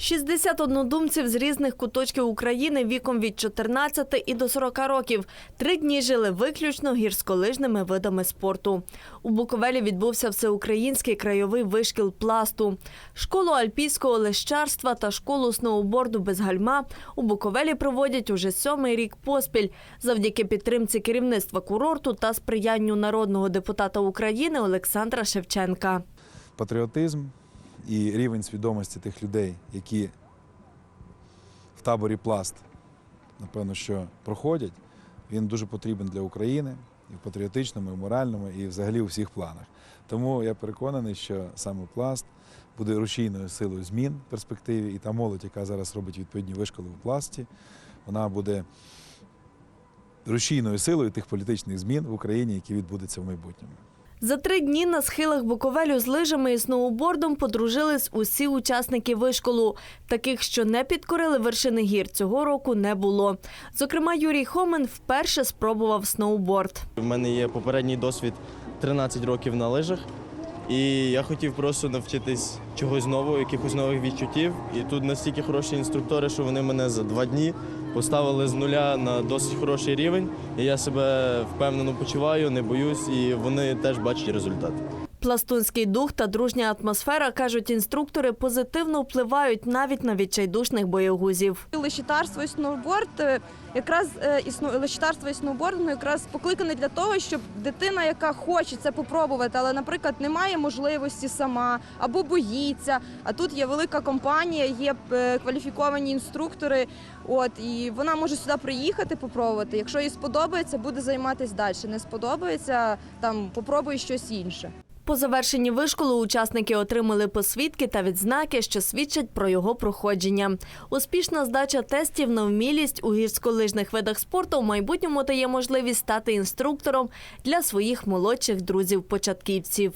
60 однодумців з різних куточків України віком від 14 і до 40 років три дні жили виключно гірськолижними видами спорту. У Буковелі відбувся всеукраїнський краєвий вишкіл пласту. Школу альпійського лещарства та школу сноуборду без гальма у Буковелі проводять уже сьомий рік поспіль завдяки підтримці керівництва курорту та сприянню народного депутата України Олександра Шевченка. патріотизм і рівень свідомості тих людей, які в таборі пласт, напевно, що проходять, він дуже потрібен для України і в патріотичному, і в моральному, і взагалі у всіх планах. Тому я переконаний, що саме пласт буде рушійною силою змін в перспективі, і та молодь, яка зараз робить відповідні вишколи в пласті, вона буде рушійною силою тих політичних змін в Україні, які відбудуться в майбутньому. За три дні на схилах Буковелю з лижами і сноубордом подружились усі учасники вишколу. Таких, що не підкорили вершини гір, цього року не було. Зокрема, Юрій Хомен вперше спробував сноуборд. У мене є попередній досвід 13 років на лижах, і я хотів просто навчитись чогось нового, якихось нових відчуттів. І тут настільки хороші інструктори, що вони мене за два дні поставили з нуля на досить хороший рівень. І я себе впевнено почуваю, не боюсь, і вони теж бачать результат. Пластунський дух та дружня атмосфера, кажуть інструктори, позитивно впливають навіть на відчайдушних боєгузів. Лещитарство і сноуборд е, якраз е, лещитарство і сноуборд якраз покликане для того, щоб дитина, яка хоче це попробувати, але, наприклад, не має можливості сама або боїться. А тут є велика компанія, є е, кваліфіковані інструктори. От і вона може сюди приїхати, попробувати. Якщо їй сподобається, буде займатися далі. Не сподобається, там попробує щось інше. По завершенні вишколу учасники отримали посвідки та відзнаки, що свідчать про його проходження. Успішна здача тестів на вмілість у гірськолижних видах спорту в майбутньому дає можливість стати інструктором для своїх молодших друзів-початківців.